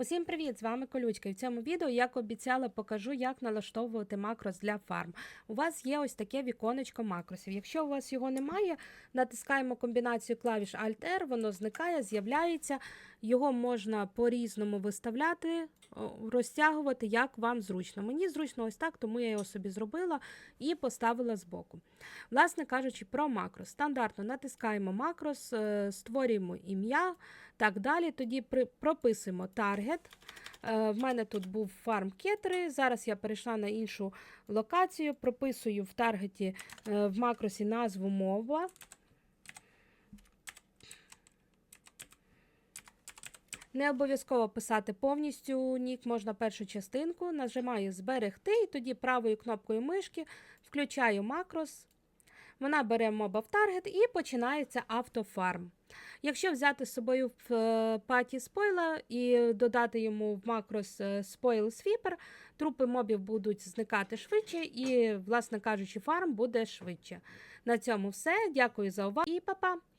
Усім привіт! З вами Колючка. І в цьому відео, як обіцяла, покажу, як налаштовувати макрос для фарм. У вас є ось таке віконечко макросів. Якщо у вас його немає, натискаємо комбінацію клавіш Alt-R, воно зникає, з'являється. Його можна по-різному виставляти, розтягувати, як вам зручно. Мені зручно ось так, тому я його собі зробила і поставила збоку. Власне кажучи, про макрос. Стандартно натискаємо макрос, е, створюємо ім'я. Так далі, тоді прописуємо таргет. Е, в мене тут був фарм кетери. Зараз я перейшла на іншу локацію, прописую в таргеті е, в макросі назву мова. Не обов'язково писати повністю нік, можна першу частинку. Нажимаю зберегти і тоді правою кнопкою мишки включаю макрос. Вона бере моба в таргет і починається автофарм. Якщо взяти з собою в е, паті спойла і додати йому в макрос е, Spoil Sweeper, трупи мобів будуть зникати швидше, і, власне кажучи, фарм буде швидше. На цьому все. Дякую за увагу і па-па!